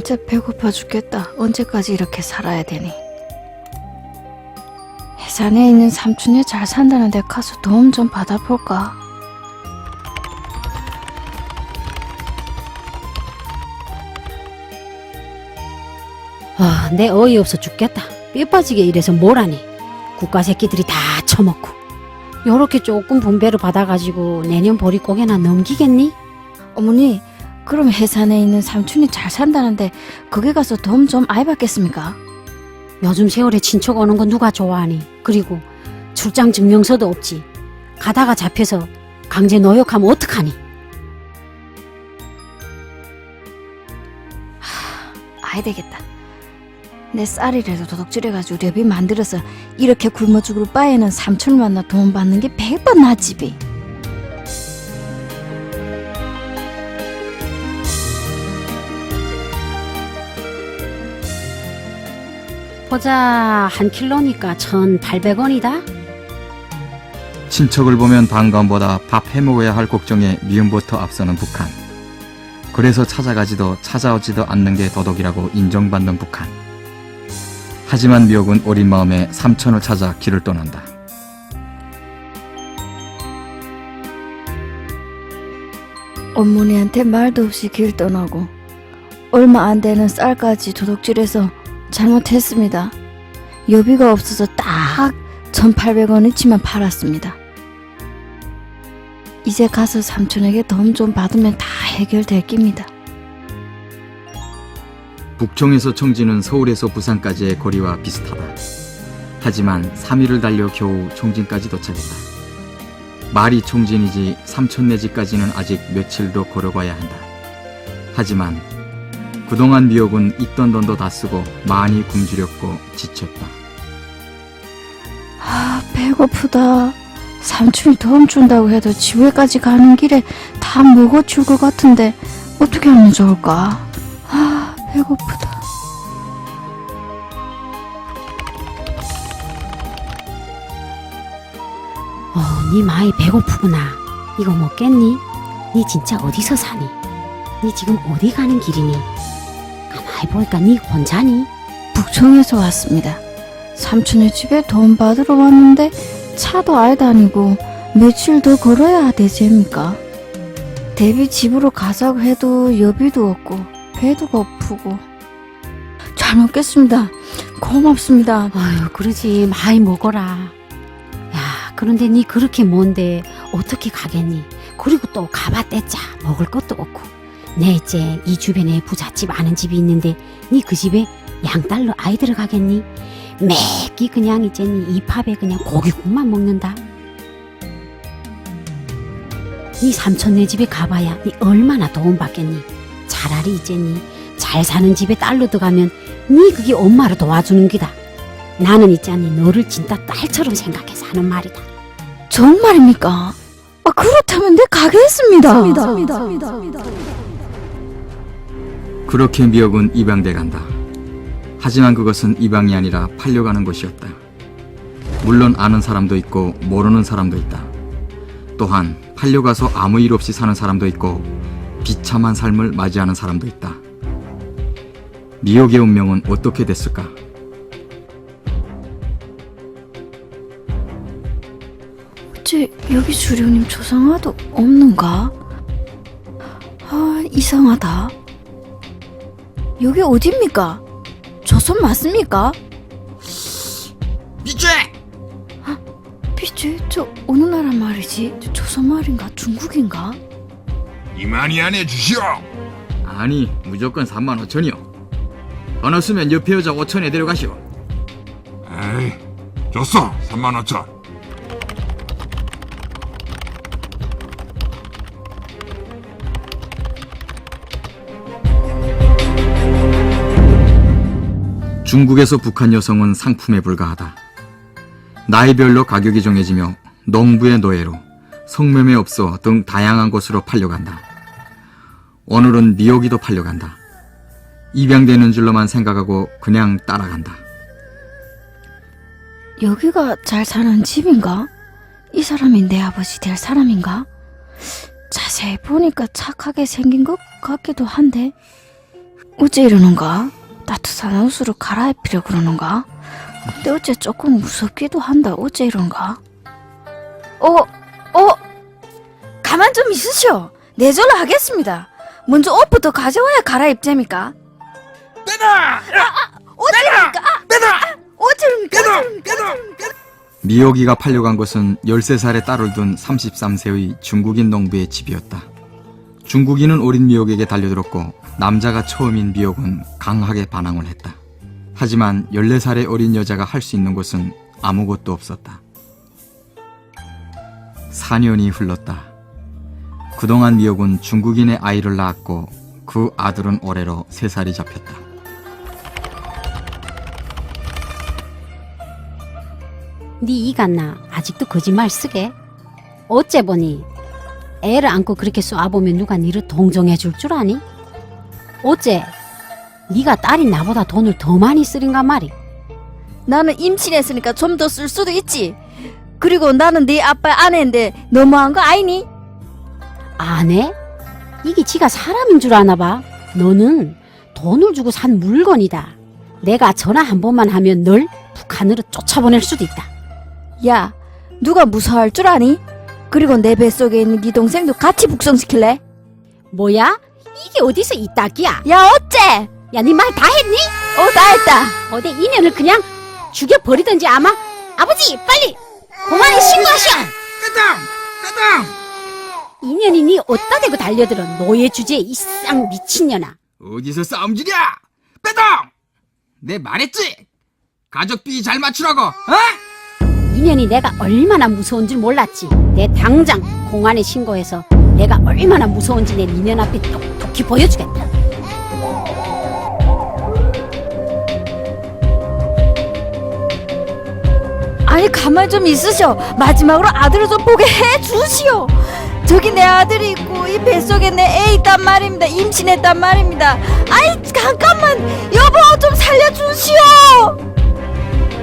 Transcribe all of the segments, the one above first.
아, 진짜 배고파 죽겠다. 언제까지 이렇게 살아야 되니? 해산에 있는 삼촌이 잘 산다는 데 가서 도움 좀 받아볼까? 아, 내 어이없어 죽겠다. 뼈 빠지게 이래서 뭐라니. 국가 새끼들이 다 처먹고. 요렇게 조금 분배를 받아가지고 내년 보릿고개나 넘기겠니? 어머니, 그럼 해산에 있는 삼촌이 잘 산다는데 거기 가서 도움 좀 아이 받겠습니까? 요즘 세월에 친척 오는 거 누가 좋아하니? 그리고 출장 증명서도 없지. 가다가 잡혀서 강제 노역하면 어떡하니? 아이 되겠다. 내 쌀이라도 도둑질해가지고 렵이 만들어서 이렇게 굶어 죽을 바에는 삼촌을 만나 도움 받는 게 백번 낫지비. 보자, 한 킬로니까 1,800원이다? 친척을 보면 반감보다 밥 해먹어야 할 걱정에 미움부터 앞서는 북한. 그래서 찾아가지도 찾아오지도 않는 게 도덕이라고 인정받는 북한. 하지만 미옥은 어린 마음에 삼촌을 찾아 길을 떠난다. 어머니한테 말도 없이 길 떠나고 얼마 안 되는 쌀까지 도둑질해서 잘못했습니다. 여비가 없어서 딱 1,800원어치만 팔았습니다. 이제 가서 삼촌에게 도움 좀 받으면 다 해결될 깁니다. 북청에서 청진은 서울에서 부산까지의 거리와 비슷하다. 하지만 3일을 달려 겨우 청진까지 도착했다. 말이 청진이지 삼촌네 집까지는 아직 며칠 더 걸어가야 한다. 하지만 그동안 미옥은 있던 돈도 다 쓰고 많이 굶주렸고 지쳤다. 아, 배고프다. 삼촌이 도움 준다고 해도 지회까지 가는 길에 다 먹어 줄 것 같은데 어떻게 하면 좋을까? 아, 배고프다. 어, 니 많이 배고프구나. 이거 먹겠니? 니 진짜 어디서 사니? 니 지금 어디 가는 길이니? 가만히 보니까 니 혼자니? 북청에서 왔습니다. 삼촌의 집에 돈 받으러 왔는데 차도 아예 다니고 며칠 더 걸어야 되지입니까? 데뷔 집으로 가자고 해도 여비도 없고 배도 고프고 잘 먹겠습니다. 고맙습니다. 아유, 그러지. 많이 먹어라. 야, 그런데 니 그렇게 먼데 어떻게 가겠니? 그리고 또 가봤댔자 먹을 것도 없고. 내 이제 이 주변에 부잣집 아는 집이 있는데 니 그 집에 양딸로 아이 들어가겠니? 매끼 그냥 이제 니 이 팝에 그냥 고기국만 먹는다. 니 삼촌네 집에 가봐야 니 얼마나 도움받겠니? 차라리 이제 니 잘 사는 집에 딸로 들어가면 니 그게 엄마를 도와주는 기다. 나는 있잖니 너를 진짜 딸처럼 생각해서 하는 말이다. 정말입니까? 아, 그렇다면 내 가겠습니다. 그렇게 미역은 입양돼 간다. 하지만 그것은 입양이 아니라 팔려가는 곳이었다. 물론 아는 사람도 있고 모르는 사람도 있다. 또한 팔려가서 아무 일 없이 사는 사람도 있고 비참한 삶을 맞이하는 사람도 있다. 미역의 운명은 어떻게 됐을까? 어째 여기 주령님 조상화도 없는가? 아 이상하다. 여기 어딥니까? 조선 맞습니까? 미제! 비주 저 어느 나라 말이지? 저 조선 말인가 중국인가? 이만희 안해 주시오. 아니 무조건 3만 5천이요. 안 왔으면 옆에 여자 5천에 데려가시오. 에이, 줬어. 3만 5천. 중국에서 북한 여성은 상품에 불과하다. 나이별로 가격이 정해지며 농부의 노예로, 성매매 업소 등 다양한 곳으로 팔려간다. 오늘은 미역이도 팔려간다. 입양되는 줄로만 생각하고 그냥 따라간다. 여기가 잘 사는 집인가? 이 사람이 내 아버지 될 사람인가? 자세히 보니까 착하게 생긴 것 같기도 한데 어째 이러는가? 따뜻한 옷으로 갈아입히려 그러는가? 근데 어째 조금 무섭기도 한다. 어째 이런가? 어, 어, 가만 좀 있으시오. 내절로 하겠습니다. 먼저 옷부터 가져와야 갈아입자니까. 빼다! 어째입니까? 빼다! 어째입니까? 빼다! 미호기가 팔려간 곳은 13살의 딸을 둔 33세의 중국인 농부의 집이었다. 중국인은 어린 미옥에게 달려들었고 남자가 처음인 미옥은 강하게 반항을 했다. 하지만 14살의 어린 여자가 할 수 있는 것은 아무것도 없었다. 4년이 흘렀다. 그동안 미옥은 중국인의 아이를 낳았고 그 아들은 올해로 3살이 잡혔다. 네 이간나 아직도 거짓말 쓰게? 어째 보니 애를 안고 그렇게 쏘아보면 누가 니를 동정해 줄 줄 아니? 어째 네가 딸인 나보다 돈을 더 많이 쓰린가 말이? 나는 임신했으니까 좀 더 쓸 수도 있지. 그리고 나는 네 아빠 아내인데 너무한 거 아니니? 아네? 이게 지가 사람인 줄 아나 봐. 너는 돈을 주고 산 물건이다. 내가 전화 한 번만 하면 널 북한으로 쫓아보낼 수도 있다. 야, 누가 무서워할 줄 아니? 그리고 내 뱃속에 있는 네 동생도 같이 북송시킬래? 뭐야? 이게 어디서 이따기야? 야, 어째? 야, 네말다 했니? 어, 다 했다. 어디 인연을 그냥 죽여버리든지 아마 아버지 빨리 공안에 신고하시오 빼다! 빼다! 인연이 니 어디다 대고 달려들어 노예 주제에 이 쌍 미친년아 어디서 싸움질이야? 빼동! 내 말했지? 가족비 잘 맞추라고, 어? 인연이 내가 얼마나 무서운 줄 몰랐지 내 당장 공안에 신고해서 내가 얼마나 무서운지 내 인연 앞에 똑똑히 보여주겠다 아니, 가만 좀 있으셔. 마지막으로 아들을 좀 보게 해 주시오. 저기 내 아들이 있고 이 뱃속에 내 애 있단 말입니다. 임신했단 말입니다. 아이, 잠깐만. 여보, 좀 살려주시오.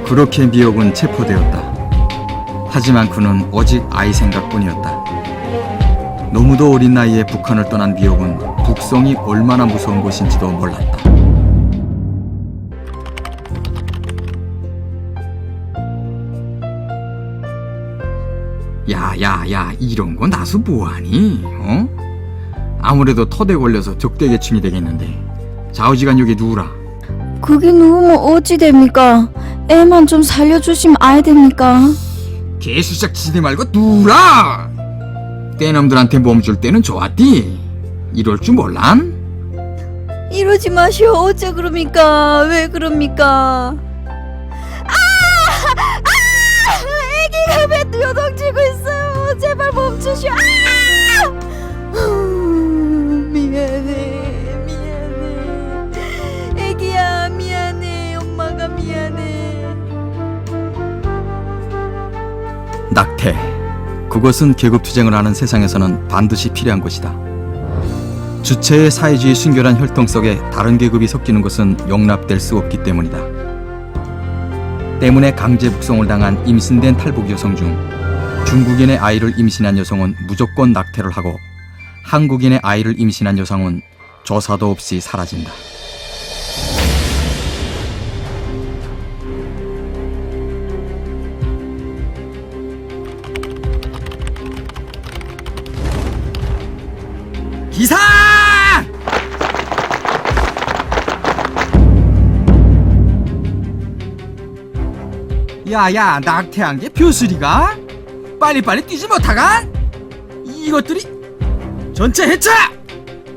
그렇게 미옥은 체포되었다. 하지만 그는 오직 아이 생각뿐이었다. 너무도 어린 나이에 북한을 떠난 미옥은 북성이 얼마나 무서운 곳인지도 몰랐다. 야야야 이런 거 나서 뭐하니? 어? 아무래도 터대 걸려서 적대계층이 되겠는데 좌우지간 여기 누우라. 그게 누우면 어찌 됩니까? 애만 좀 살려주시면 아야 됩니까? 개수작 치지 말고 누라 떼놈들한테 몸 줄 때는 좋았디 이럴 줄 몰란? 이러지 마시오. 어째 그럽니까? 왜 그럽니까? 아! 아! 애기가 배 요동치고 있어요. 제발 멈추시오. 아! 그것은 계급투쟁을 하는 세상에서는 반드시 필요한 것이다 주체의 사회주의 순결한 혈통 속에 다른 계급이 섞이는 것은 용납될 수 없기 때문이다 때문에 강제 북송을 당한 임신된 탈북 여성 중 중국인의 아이를 임신한 여성은 무조건 낙태를 하고 한국인의 아이를 임신한 여성은 조사도 없이 사라진다. 야야 낙태한 게 벼슬이가? 빨리빨리 뛰지 못하간? 이것들이 전체 해체!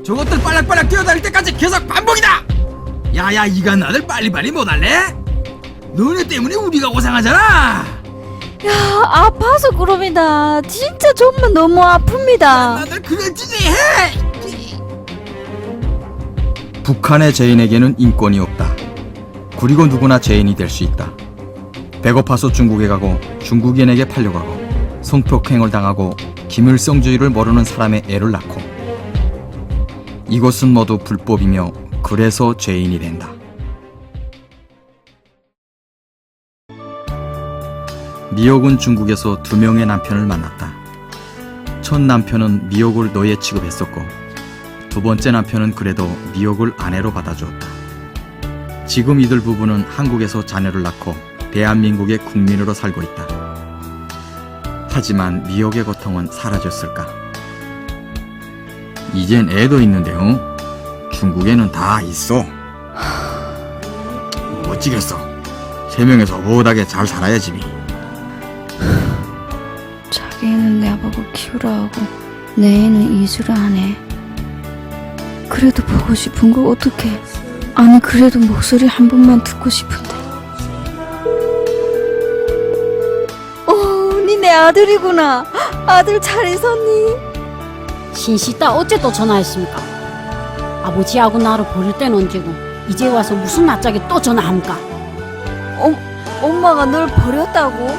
저것들 빨락빨락 뛰어다닐 때까지 계속 반복이다! 야야 이간 나들 빨리빨리 못할래? 너네 때문에 우리가 고생하잖아! 야, 아파서 그럽니다. 진짜 정말 너무 아픕니다. 나들 그런 짓이 해! 북한의 죄인에게는 인권이 없다. 그리고 누구나 죄인이 될 수 있다. 배고파서 중국에 가고 중국인에게 팔려가고 성폭행을 당하고 김일성주의를 모르는 사람의 애를 낳고 이것은 모두 불법이며 그래서 죄인이 된다. 미옥은 중국에서 두 명의 남편을 만났다. 첫 남편은 미옥을 노예 취급했었고 두 번째 남편은 그래도 미역을 아내로 받아주었다. 지금 이들 부부는 한국에서 자녀를 낳고 대한민국의 국민으로 살고 있다. 하지만 미역의 고통은 사라졌을까? 이젠 애도 있는데요. 중국에는 다 있어. 어찌겠어. 세 명에서 오붓하게 잘 살아야지. 자기 애는 내보고 키우라 하고 내 애는 이주라 하네. 그래도 보고 싶은 거 어떡해. 아니 그래도 목소리 한 번만 듣고 싶은데. 내 아들이구나. 아들 잘 있었니? 신시다 어째 또 전화했습니까? 아버지하고 나를 버릴 땐 언제고 이제 와서 무슨 낯짝에 또 전화합니까? 엄마가 널 버렸다고?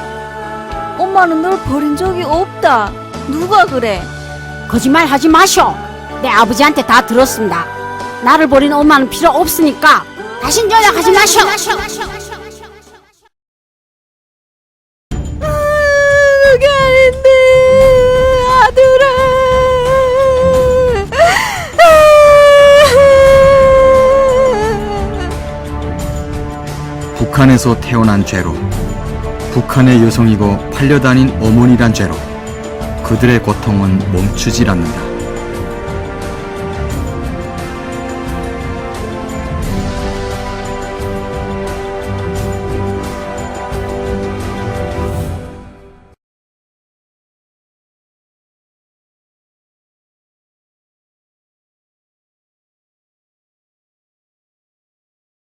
엄마는 널 버린 적이 없다. 누가 그래? 거짓말 하지 마쇼. 내 아버지한테 다 들었습니다. 나를 버린 엄마는 필요 없으니까 다신 연락하지 마쇼. 북한에서 태어난 죄로 북한의 여성이고 팔려다닌 어머니란 죄로 그들의 고통은 멈추질 않는다.